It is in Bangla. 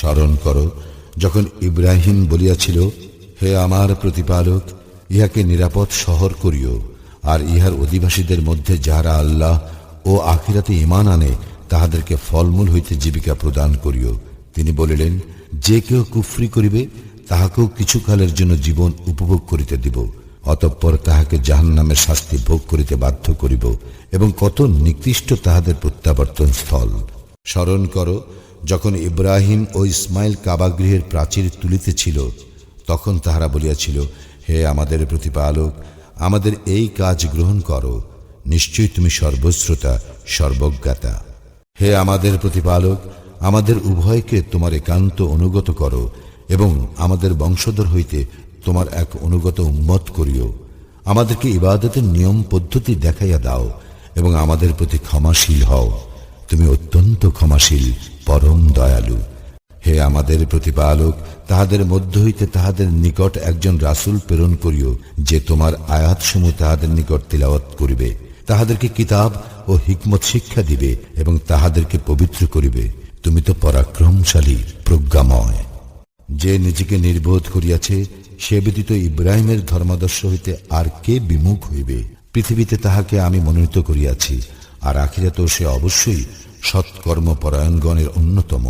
স্মরণ করো, যখন ইব্রাহিম বলিয়াছিল, হে আমার প্রতিপালক, ইহাকে নিরাপদ শহর করিও, আর ইহার অধিবাসীদের মধ্যে যাহারা আল্লাহ ও আখিরাতে ইমান আনে, তাহাদেরকে ফলমূল হইতে জীবিকা প্রদান করিও। তিনি বলিলেন, যে কেউ কুফরি করিবে, তাহাকেও কিছুকালের জন্য জীবন উপভোগ করিতে দিব, অতঃপর তাহাকে জাহান্নামের শাস্তি ভোগ করিতে বাধ্য করিব, এবং কত নিকৃষ্ট তাহাদের প্রত্যাবর্তন স্থল। স্মরণ করো যখন ইব্রাহিম ও ইসমাইল কাবাগৃহের প্রাচীর তুলিতেছিল, তখন তাহারা বলিয়াছিল, হে আমাদের প্রতিপালক, আমাদের এই কাজ গ্রহণ করো। নিশ্চয়ই তুমি সর্বশ্রোতা, সর্বজ্ঞাতা। হে আমাদের প্রতিপালক, আমাদের উভয়কে তোমার একান্ত অনুগত করো এবং আমাদের বংশধর হইতে তোমার এক অনুগত উম্মত করিও। আমাদেরকে ইবাদতের নিয়ম পদ্ধতি দেখাইয়া দাও এবং আমাদের প্রতি ক্ষমাশীল হও। তুমি অত্যন্ত ক্ষমাশীল, পরম দয়ালু। হে আমাদের প্রতিপালক, তাহাদের মধ্য হইতে তাহাদের নিকট একজন রাসূল প্রেরণ করিও, যে তোমার আয়াতসমূহ তাহাদের নিকট তিলাওয়াত করিবে। তাহাদেরকে কিতাব ও হিকমত শিক্ষা দিবে এবং তাহাদেরকে পবিত্র করিবে। তুমি তো পরাক্রমশালী, প্রজ্ঞাময়। যে নিজেকে নির্বোধ করিয়াছে, সে ব্যতীত ইব্রাহিমের ধর্মাদর্শ হইতে আর কে বিমুখ হইবে? পৃথিবীতে তাহাকে আমি মনোনীত করিয়াছি। আর আখিরাতেও সে অবশ্যই সৎকর্মপরায়ণগণের অন্যতম।